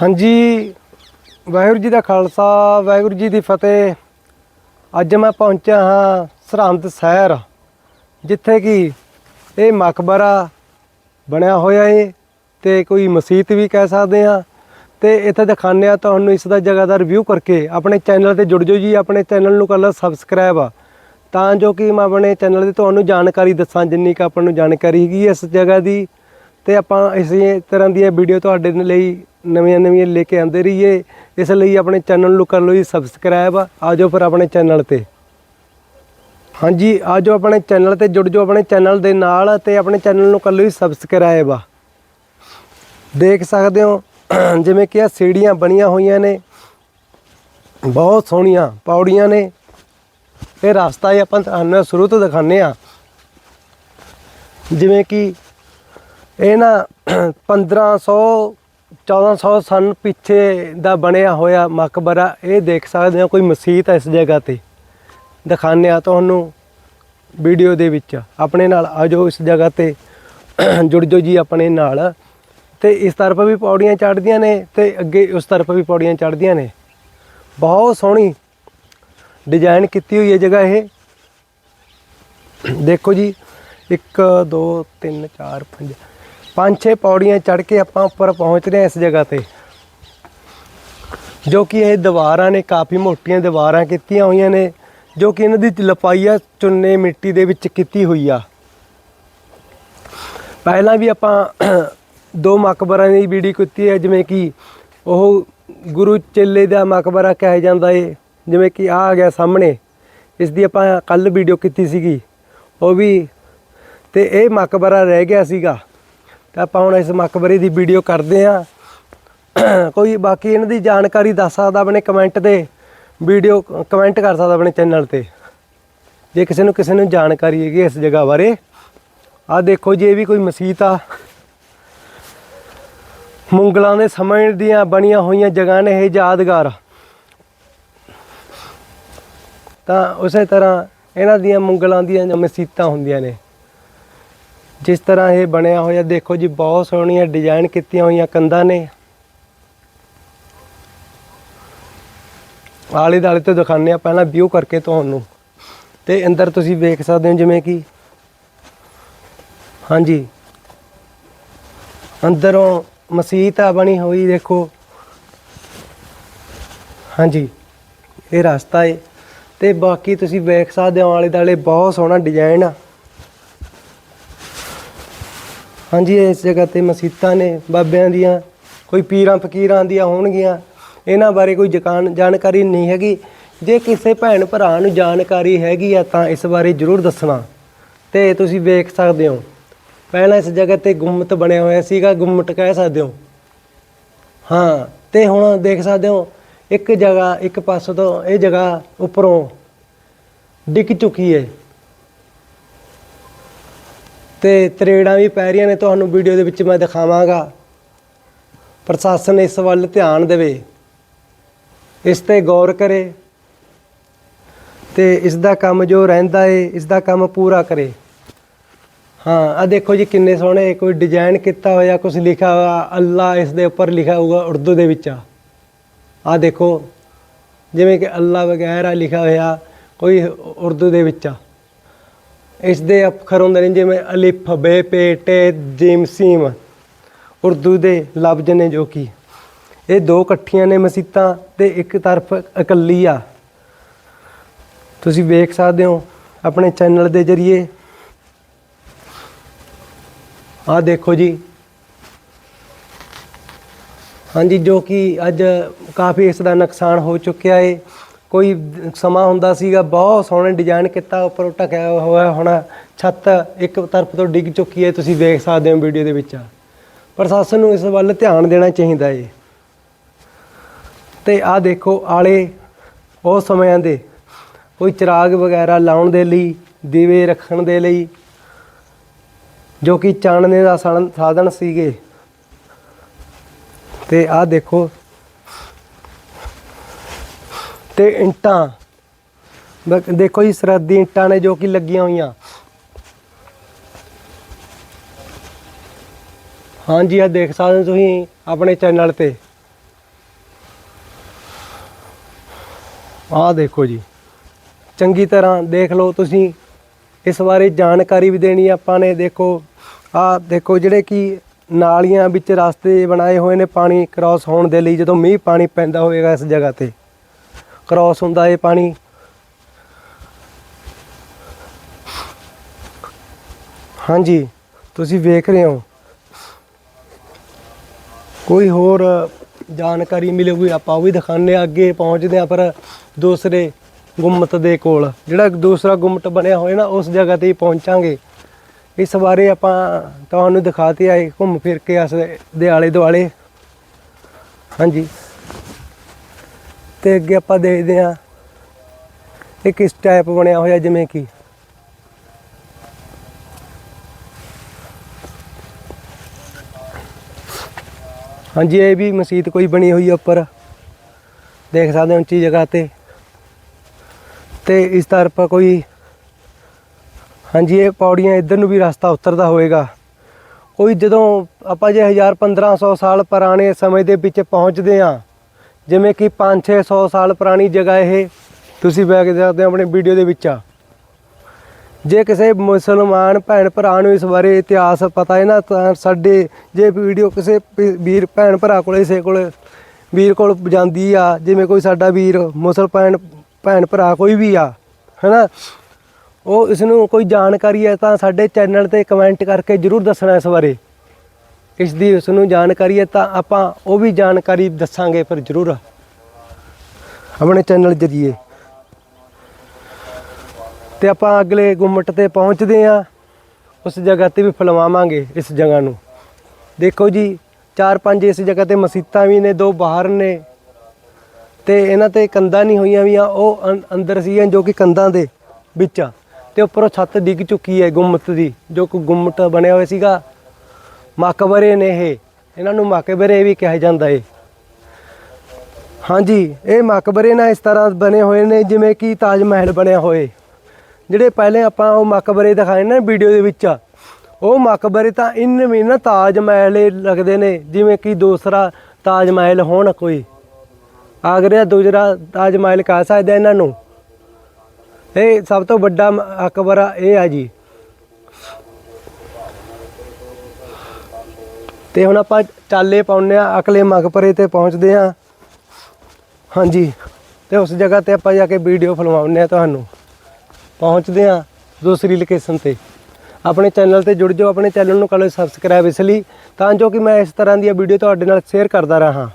ਹਾਂਜੀ, ਵਾਹਿਗੁਰੂ ਜੀ ਦਾ ਖਾਲਸਾ, ਵਾਹਿਗੁਰੂ ਜੀ ਦੀ ਫਤਿਹ। ਅੱਜ ਮੈਂ ਪਹੁੰਚਿਆ ਹਾਂ ਸਰਹੰਦ ਸ਼ਹਿਰ, ਜਿੱਥੇ ਕਿ ਇਹ ਮਕਬਰਾ ਬਣਿਆ ਹੋਇਆ ਏ ਤੇ ਕੋਈ ਮਸਜਿਦ ਵੀ ਕਹਿ ਸਕਦੇ ਆ ਤੇ ਇੱਥੇ ਦਿਖਾਉਂਦੇ ਆ ਤੁਹਾਨੂੰ ਇਸ ਦਾ ਜਗ੍ਹਾ ਦਾ ਰਿਵਿਊ ਕਰਕੇ। ਆਪਣੇ ਚੈਨਲ ਤੇ ਜੁੜ ਜਾਓ ਜੀ, ਆਪਣੇ ਚੈਨਲ ਨੂੰ ਕਰ ਲਓ ਸਬਸਕ੍ਰਾਈਬ ਤਾਂ ਜੋ ਕਿ ਮੈਂ ਆਪਣੇ ਚੈਨਲ ਦੀ ਤੁਹਾਨੂੰ ਜਾਣਕਾਰੀ ਦੱਸਾਂ, ਜਿੰਨੀ ਕੁ ਆਪਾਂ ਨੂੰ ਜਾਣਕਾਰੀ ਹੈਗੀ ਇਸ ਜਗ੍ਹਾ ਦੀ। ਤੇ ਆਪਾਂ ਇਸੇ ਤਰ੍ਹਾਂ ਦੀਆਂ ਵੀਡੀਓ ਤੁਹਾਡੇ ਲਈ ਨਵੀਆਂ ਨਵੀਆਂ ਲੈ ਕੇ ਆਉਂਦੇ ਰਹੀਏ। ਇਸ ਲਈ ਆਪਣੇ ਚੈਨਲ ਨੂੰ ਕਰ ਲਓ ਜੀ ਸਬਸਕ੍ਰਾਈਬ ਆਜੋ ਫਿਰ ਆਪਣੇ ਚੈਨਲ ਤੇ। ਹਾਂਜੀ ਆਜੋ ਆਪਣੇ ਚੈਨਲ ਤੇ, ਜੁੜ ਜਾਓ ਆਪਣੇ ਚੈਨਲ ਦੇ ਨਾਲ ਤੇ ਆਪਣੇ ਚੈਨਲ ਨੂੰ ਕਰ ਲਓ ਜੀ ਸਬਸਕ੍ਰਾਈਬ ਦੇਖ ਸਕਦੇ ਹੋ ਜਿਵੇਂ ਕਿ ਆ ਸੀੜੀਆਂ ਬਣੀਆਂ ਹੋਈਆਂ ਨੇ। ਬਹੁਤ ਸੋਹਣੀਆਂ, ਪੌੜੀਆਂ ਨੇ। ਇਹ ਰਸਤਾ ਹੀ ਆਪਾਂ ਤੁਹਾਨੂੰ ਸ਼ੁਰੂ ਤੋਂ ਦਿਖਾਉਂਦੇ ਆ ਜਿਵੇਂ ਕਿ ਇਹ ਨਾ 1500 1400 ਸਨ ਪਿੱਛੇ ਦਾ ਬਣਿਆ ਹੋਇਆ ਮਕਬਰਾ। ਇਹ ਦੇਖ ਸਕਦੇ ਹੋ ਕੋਈ ਮਸਜਿਦ ਹੈ ਇਸ ਜਗ੍ਹਾ ਤੇ। ਦਿਖਾਉਂਦੇ ਆ ਤੁਹਾਨੂੰ ਵੀਡੀਓ ਦੇ ਵਿੱਚ। ਆਪਣੇ ਨਾਲ ਆਜੋ ਇਸ ਜਗ੍ਹਾ ਤੇ। ਜੁੜ ਜਾਓ ਜੀ ਆਪਣੇ ਨਾਲ। ਤੇ ਇਸ ਤਰਫ ਵੀ ਪੌੜੀਆਂ ਚੜ੍ਹਦੀਆਂ ਨੇ ਤੇ ਅੱਗੇ ਉਸ ਤਰਫ ਵੀ ਪੌੜੀਆਂ ਚੜ੍ਹਦੀਆਂ ਨੇ। ਬਹੁਤ ਸੋਹਣੀ ਡਿਜ਼ਾਈਨ ਕੀਤੀ ਹੋਈ ਹੈ ਜਗ੍ਹਾ ਇਹ। ਦੇਖੋ ਜੀ। 1 2 3 4 5 ਪੰਜ ਛੇ ਪੌੜੀਆਂ ਚੜ੍ਹ ਕੇ ਆਪਾਂ ਉੱਪਰ ਪਹੁੰਚ ਰਹੇ ਹਾਂ ਇਸ ਜਗ੍ਹਾ ਤੇ। ਜੋ ਕਿ ਇਹ ਦੀਵਾਰਾਂ ਨੇ ਕਾਫੀ ਮੋਟੀਆਂ ਦੀਵਾਰਾਂ ਕੀਤੀਆਂ ਹੋਈਆਂ ਨੇ, ਜੋ ਕਿ ਇਹਨਾਂ ਦੀ ਲਪਾਈ ਆ ਚੁੰਨੇ ਮਿੱਟੀ ਦੇ ਵਿੱਚ ਕੀਤੀ ਹੋਈ ਆ। ਪਹਿਲਾਂ ਵੀ ਆਪਾਂ ਦੋ ਮਕਬਰਾਂ ਦੀ ਵੀਡੀਓ ਕੀਤੀ ਹੈ, ਜਿਵੇਂ ਕਿ ਉਹ ਗੁਰੂ ਚੇਲੇ ਦਾ ਮਕਬਰਾ ਕਿਹਾ ਜਾਂਦਾ ਏ, ਜਿਵੇਂ ਕਿ ਆ ਆ ਗਿਆ ਸਾਹਮਣੇ। ਇਸ ਦੀ ਆਪਾਂ ਕੱਲ ਵੀਡੀਓ ਕੀਤੀ ਸੀਗੀ। ਉਹ ਵੀ ਤੇ ਇਹ ਮਕਬਰਾ ਰਹਿ ਗਿਆ ਸੀਗਾ। ਤਾਂ ਆਪਾਂ ਹੁਣ ਇਸ ਮਕਬਰੇ ਦੀ ਵੀਡੀਓ ਕਰਦੇ ਆ ਕੋਈ ਬਾਕੀ ਇਹਨਾਂ ਦੀ ਜਾਣਕਾਰੀ ਦੱਸ ਸਕਦਾ ਆਪਣੇ ਕਮੈਂਟ ਤੇ। ਵੀਡੀਓ ਕਮੈਂਟ ਕਰ ਸਕਦਾ ਆਪਣੇ ਚੈਨਲ ਤੇ। ਜੇ ਕਿਸੇ ਨੂੰ ਕਿਸੇ ਨੂੰ ਜਾਣਕਾਰੀ ਹੈਗੀ ਇਸ ਜਗ੍ਹਾ ਬਾਰੇ ਆ ਦੇਖੋ ਜੀ, ਇਹ ਵੀ ਕੋਈ ਮਸਜਿਦ ਆ। ਮੁੰਗਲਾਂ ਦੇ ਸਮੇਂ ਦੀਆਂ ਬਣੀਆਂ ਹੋਈਆਂ ਜਗ੍ਹਾ ਨੇ ਇਹ ਯਾਦਗਾਰ। ਤਾਂ ਉਸੇ ਤਰ੍ਹਾਂ ਇਹਨਾਂ ਦੀਆਂ ਮੁੰਗਲਾਂ ਦੀਆਂ ਮਸੀਤਾਂ ਹੁੰਦੀਆਂ ਨੇ। ਜਿਸ ਤਰ੍ਹਾਂ ਇਹ ਬਣਿਆ ਹੋਇਆ, ਦੇਖੋ ਜੀ, ਬਹੁਤ ਸੋਹਣੀਆਂ ਡਿਜ਼ਾਈਨ ਕੀਤੀਆਂ ਹੋਈਆਂ ਕੰਧਾਂ ਨੇ। ਆਲੇ ਦਾਲੇ ਤੋਂ ਦਿਖਾਉਂਦੇ ਆ ਪਹਿਲਾਂ ਵਿਊ ਕਰਕੇ ਤੁਹਾਨੂੰ। ਤੇ ਅੰਦਰ ਤੁਸੀਂ ਵੇਖ ਸਕਦੇ ਹੋ, ਜਿਵੇਂ ਕਿ ਹਾਂਜੀ, ਅੰਦਰੋਂ ਮਸਜਿਦ ਆ ਬਣੀ ਹੋਈ, ਦੇਖੋ। ਹਾਂਜੀ, ਇਹ ਰਸਤਾ ਹੈ ਤੇ ਬਾਕੀ ਤੁਸੀਂ ਵੇਖ ਸਕਦੇ ਹੋ, ਆਲੇ ਦਾਲੇ ਬਹੁਤ ਸੋਹਣਾ ਡਿਜ਼ਾਈਨ ਆ। ਹਾਂਜੀ, ਇਸ ਜਗ੍ਹਾ ਤੇ ਮਸੀਤਾਂ ਨੇ, ਬਾਬਿਆਂ ਦੀਆਂ, ਕੋਈ ਪੀਰਾਂ ਫਕੀਰਾਂ ਦੀਆਂ ਹੋਣਗੀਆਂ। ਇਹਨਾਂ ਬਾਰੇ ਕੋਈ ਜਕਾਨ ਜਾਣਕਾਰੀ ਨਹੀਂ ਹੈਗੀ। ਜੇ ਕਿਸੇ ਭੈਣ ਭਰਾ ਨੂੰ ਜਾਣਕਾਰੀ ਹੈਗੀ ਆ, ਤਾਂ ਇਸ ਬਾਰੇ ਜ਼ਰੂਰ ਦੱਸਣਾ। ਤੇ ਤੁਸੀਂ ਵੇਖ ਸਕਦੇ ਹੋ। ਪਹਿਲਾਂ ਇਸ ਜਗ੍ਹਾ ਤੇ ਗੁੰਮਟ ਬਣਿਆ ਹੋਇਆ ਸੀਗਾ ਗੁੰਮਟ ਕਹਿ ਸਕਦੇ ਹੋ। ਹਾਂ, ਤੇ ਹੁਣ ਦੇਖ ਸਕਦੇ ਹੋ, ਇੱਕ ਜਗ੍ਹਾ, ਇੱਕ ਪਾਸੇ ਤੋਂ ਇਹ ਜਗ੍ਹਾ ਉੱਪਰੋਂ ਡਿੱਗ ਚੁੱਕੀ ਹੈ ਤੇ ਤਰੇੜਾਂ ਵੀ ਪੈ ਰਹੀਆਂ ਨੇ, ਤੁਹਾਨੂੰ ਵੀਡੀਓ ਦੇ ਵਿੱਚ ਮੈਂ ਦਿਖਾਵਾਂਗਾ। ਪ੍ਰਸ਼ਾਸਨ ਇਸ ਵੱਲ ਧਿਆਨ ਦੇਵੇ। ਇਸ ਤੇ ਗੌਰ ਕਰੇ ਤੇ ਇਸ ਦਾ ਕੰਮ ਜੋ ਰਹਿੰਦਾ ਏ ਇਸ ਦਾ ਕੰਮ ਪੂਰਾ ਕਰੇ। ਹਾਂ ਆ ਦੇਖੋ ਜੀ ਕਿੰਨੇ ਸੋਹਣੇ ਕੋਈ ਡਿਜ਼ਾਈਨ ਕੀਤਾ ਹੋਇਆ ਕੁਝ ਲਿਖਿਆ ਹੋਇਆ, ਅੱਲਾ ਇਸ ਦੇ ਉੱਪਰ ਲਿਖਿਆ ਹੋਊਗਾ ਉਰਦੂ ਦੇ ਵਿੱਚ। ਆ ਦੇਖੋ, ਜਿਵੇਂ ਕਿ ਅੱਲਾ ਵਗੈਰਾ ਲਿਖਿਆ ਹੋਇਆ ਕੋਈ ਉਰਦੂ ਦੇ ਵਿੱਚ। ਆ ਇਸ ਦੇ ਅੱਖਰ ਹੁੰਦੇ ਨੇ ਜਿਵੇਂ ਅਲਿਫ ਬੇ ਪੇ ਟੇ ਜੀਮ, ਸੀਮ। ਉਰਦੂ ਦੇ ਲਫ਼ਜ਼ ਨੇ ਜੋ ਕਿ। ਇਹ ਦੋ ਇਕੱਠੀਆਂ ਨੇ ਮਸੀਤਾਂ ਤੇ ਇੱਕ ਤਰਫ ਇਕੱਲੀ ਆ। ਤੁਸੀਂ ਵੇਖ ਸਕਦੇ ਹੋ ਆਪਣੇ ਚੈਨਲ ਦੇ ਜ਼ਰੀਏ। ਆ ਦੇਖੋ ਜੀ। ਹਾਂਜੀ, ਜੋ ਕਿ ਅੱਜ ਕਾਫੀ ਇਸ ਦਾ ਨੁਕਸਾਨ ਹੋ ਚੁੱਕਿਆ ਏ। ਕੋਈ ਸਮਾਂ ਹੁੰਦਾ ਸੀਗਾ, ਬਹੁਤ ਸੋਹਣੇ ਡਿਜ਼ਾਈਨ ਕੀਤਾ, ਉੱਪਰ ਢਕਿਆ ਹੋਇਆ ਹੋਣਾ, ਛੱਤ ਇੱਕ ਤਰਫ ਤੋਂ ਡਿੱਗ ਚੁੱਕੀ ਹੈ, ਤੁਸੀਂ ਦੇਖ ਸਕਦੇ ਹੋ ਵੀਡੀਓ ਦੇ ਵਿੱਚ। ਪ੍ਰਸ਼ਾਸਨ ਨੂੰ ਇਸ ਵੱਲ ਧਿਆਨ ਦੇਣਾ ਚਾਹੀਦਾ ਏ। ਤੇ ਆਹ ਦੇਖੋ ਆਲੇ, ਉਹ ਸਮਿਆਂ ਦੇ, ਕੋਈ ਚਿਰਾਗ ਵਗੈਰਾ ਲਾਉਣ ਦੇ ਲਈ, ਦੀਵੇ ਰੱਖਣ ਦੇ ਲਈ, ਜੋ ਕਿ ਚਾਨਣੇ ਦਾ ਸਾਧਨ- ਸਾਧਨ ਸੀਗੇ। ਤੇ ਆਹ ਦੇਖੋ ਤੇ ਇੰਟਾਂ। ਦੇਖੋ ਜੀ ਸਰਦੀ ਇੰਟਾਂ ਨੇ ਜੋ ਕਿ ਲੱਗੀਆਂ ਹੋਈਆਂ। ਹਾਂਜੀ ਆ ਦੇਖ ਸਕਦੇ ਤੁਸੀਂ ਆਪਣੇ ਚੈਨਲ ਤੇ। ਆਹ ਦੇਖੋ ਜੀ। ਚੰਗੀ ਤਰ੍ਹਾਂ ਦੇਖ ਲਓ ਤੁਸੀਂ। ਇਸ ਬਾਰੇ ਜਾਣਕਾਰੀ ਵੀ ਦੇਣੀ ਆਪਾਂ ਨੇ, ਦੇਖੋ। ਆ ਦੇਖੋ ਜਿਹੜੇ ਕਿ ਨਾਲੀਆਂ ਵਿੱਚ ਰਸਤੇ ਬਣਾਏ ਹੋਏ ਨੇ ਪਾਣੀ ਕ੍ਰਾਸ ਹੋਣ ਦੇ ਲਈ, ਜਦੋਂ ਮੀਂਹ ਪਾਣੀ ਪੈਂਦਾ ਹੋਵੇਗਾ ਇਸ ਜਗ੍ਹਾ ਤੇ। ਕ੍ਰਾਸ ਹੁੰਦਾ ਇਹ ਪਾਣੀ। ਹਾਂਜੀ, ਤੁਸੀਂ ਵੇਖ ਰਹੇ ਹੋ। ਕੋਈ ਹੋਰ ਜਾਣਕਾਰੀ ਮਿਲੇਗੀ, ਆਪਾਂ ਉਹ ਵੀ ਦਿਖਾਣੇ ਆ ਅੱਗੇ ਪਹੁੰਚਦੇ ਆ ਪਰ ਦੂਸਰੇ ਗੁੰਮਤ ਦੇ ਕੋਲ। ਜਿਹੜਾ ਦੂਸਰਾ ਗੁੰਮਟ ਬਣਿਆ ਹੋਇਆ ਨਾ, ਉਸ ਜਗ੍ਹਾ ਤੇ ਹੀ ਪਹੁੰਚਾਂਗੇ। ਇਸ ਬਾਰੇ ਆਪਾਂ ਤੁਹਾਨੂੰ ਦਿਖਾਤੇ ਆਏ ਘੁੰਮ ਫਿਰ ਕੇ ਇਸ ਦੇ ਆਲੇ ਦੁਆਲੇ ਹਾਂਜੀ। ਤੇ ਅੱਗੇ ਆਪਾਂ ਦੇਖਦੇ ਹਾਂ ਇਹ ਕਿਸ ਟਾਈਪ ਬਣਿਆ ਹੋਇਆ, ਜਿਵੇਂ ਕਿ। ਹਾਂਜੀ, ਇਹ ਵੀ ਮਸਜਿਦ ਕੋਈ ਬਣੀ ਹੋਈ ਹੈ ਉੱਪਰ। ਦੇਖ ਸਕਦੇ ਹੋ ਉੱਚੀ ਜਗ੍ਹਾ ਤੇ। ਤੇ ਇਸ ਤਰਫ ਕੋਈ ਹਾਂਜੀ, ਇਹ ਪੌੜੀਆਂ ਇੱਧਰ ਨੂੰ ਵੀ ਰਸਤਾ ਉਤਰਦਾ ਹੋਵੇਗਾ। ਕੋਈ ਜਦੋਂ ਆਪਾਂ ਜੇ 1000 1500 ਸਾਲ ਪੁਰਾਣੇ ਸਮੇਂ ਦੇ ਵਿੱਚ ਪਹੁੰਚਦੇ ਆ ਜਿਵੇਂ ਕਿ 5-600 ਸਾਲ ਪੁਰਾਣੀ ਜਗ੍ਹਾ ਇਹ, ਤੁਸੀਂ ਵੇਖ ਸਕਦੇ ਹੋ ਆਪਣੇ ਵੀਡੀਓ ਦੇ ਵਿੱਚ। ਆ ਜੇ ਕਿਸੇ ਮੁਸਲਮਾਨ ਭੈਣ ਭਰਾ ਨੂੰ ਇਸ ਬਾਰੇ ਇਤਿਹਾਸ ਪਤਾ ਹੈ ਨਾ, ਤਾਂ ਸਾਡੇ ਜੇ ਵੀਡੀਓ ਕਿਸੇ ਵੀਰ, ਭੈਣ ਭਰਾ ਕੋਲੇ, ਕਿਸੇ ਕੋਲ ਵੀਰ ਕੋਲ ਜਾਂਦੀ ਆ, ਜਿਵੇਂ ਕੋਈ ਸਾਡਾ ਵੀਰ ਮੁਸਲਮਾਨ ਭੈਣ ਭਰਾ ਕੋਈ ਵੀ ਆ, ਹੈਨਾ? ਉਹ ਇਸ ਨੂੰ ਕੋਈ ਜਾਣਕਾਰੀ ਹੈ ਤਾਂ ਸਾਡੇ ਚੈਨਲ ਤੇ ਕਮੈਂਟ ਕਰਕੇ ਜਰੂਰ ਦੱਸਣਾ ਇਸ ਬਾਰੇ। ਇਸ ਦੀ ਉਸ ਨੂੰ ਜਾਣਕਾਰੀ ਹੈ ਤਾਂ ਆਪਾਂ ਉਹ ਵੀ ਜਾਣਕਾਰੀ ਦੱਸਾਂਗੇ ਫਿਰ ਜਰੂਰ। ਆਪਣੇ ਚੈਨਲ ਜਰੀਏ। ਤੇ ਆਪਾਂ ਅਗਲੇ ਗੁੰਮਟ ਤੇ ਪਹੁੰਚਦੇ ਆ ਉਸ ਜਗ੍ਹਾ ਤੇ ਵੀ ਫਿਲਮਾਵਾਂਗੇ ਇਸ ਜਗ੍ਹਾ ਨੂੰ। ਦੇਖੋ ਜੀ, ਚਾਰ ਪੰਜ ਇਸ ਜਗ੍ਹਾ ਤੇ ਮਸੀਤਾਂ ਵੀ ਨੇ, ਦੋ ਬਾਹਰ ਨੇ। ਤੇ ਇਹਨਾਂ ਤੇ ਕੰਧਾਂ ਨਹੀਂ ਹੋਈਆਂ ਵੀ ਆ, ਉਹ ਅੰਦਰ ਸੀਗੀਆਂ ਜੋ ਕਿ ਕੰਧਾਂ ਦੇ ਵਿੱਚ ਆ। ਤੇ ਉੱਪਰੋਂ ਛੱਤ ਡਿੱਗ ਚੁੱਕੀ ਹੈ ਗੁੰਮਤ ਦੀ, ਜੋ ਕਿ ਗੁੰਮਟ ਬਣਿਆ ਹੋਇਆ ਸੀਗਾ। ਮਕਬਰੇ ਨੇ ਇਹ। ਇਹਨਾਂ ਨੂੰ ਮਕਬਰੇ ਵੀ ਕਿਹਾ ਜਾਂਦਾ ਏ। ਹਾਂਜੀ, ਇਹ ਮਕਬਰੇ ਨਾ ਇਸ ਤਰ੍ਹਾਂ ਬਣੇ ਹੋਏ ਨੇ ਜਿਵੇਂ ਕਿ ਤਾਜ ਮਹਿਲ ਬਣਿਆ ਹੋਏ। ਜਿਹੜੇ ਪਹਿਲੇ ਆਪਾਂ ਉਹ ਮਕਬਰੇ ਦਿਖਾਏ ਨਾ ਵੀਡੀਓ ਦੇ ਵਿੱਚ। ਉਹ ਮਕਬਰੇ ਤਾਂ ਇਨ ਵੀ ਨਾ ਤਾਜ ਮਹਿਲ ਲੱਗਦੇ ਨੇ, ਜਿਵੇਂ ਕਿ ਦੂਸਰਾ ਤਾਜ ਮਹਿਲ ਹੋਣ ਕੋਈ। ਆਗਰੇ ਦਾ ਦੂਜਰਾ ਤਾਜ ਮਹਿਲ ਕਹਿ ਸਕਦਾ ਇਹਨਾਂ ਨੂੰ। ਇਹ ਸਭ ਤੋਂ ਵੱਡਾ ਮਕਬਰਾ ਇਹ ਆ ਜੀ। ਤੇ ਹੁਣ ਆਪਾਂ ਚਾਲੇ ਪਾਉਨੇ ਆ ਅਕਲੇ ਮਗਪਰੇ ਤੇ ਪਹੁੰਚਦੇ ਆ ਹਾਂਜੀ, ਤੇ ਉਸ ਜਗ੍ਹਾ ਤੇ ਆਪਾਂ ਜਾ ਕੇ ਵੀਡੀਓ ਫਿਲਮਾਉਂਦੇ ਆ ਤੁਹਾਨੂੰ। ਪਹੁੰਚਦੇ ਆ ਦੂਸਰੀ ਲੋਕੇਸ਼ਨ ਤੇ। ਆਪਣੇ ਚੈਨਲ ਤੇ ਜੁੜ ਜਾਓ, ਆਪਣੇ ਚੈਨਲ ਨੂੰ ਕਰੋ ਸਬਸਕ੍ਰਾਈਬ ਇਸ ਲਈ, ਤਾਂ ਜੋ ਕਿ ਮੈਂ ਇਸ ਤਰ੍ਹਾਂ ਦੀਆਂ ਵੀਡੀਓ ਤੁਹਾਡੇ ਨਾਲ ਸ਼ੇਅਰ ਕਰਦਾ ਰਹਾਂ।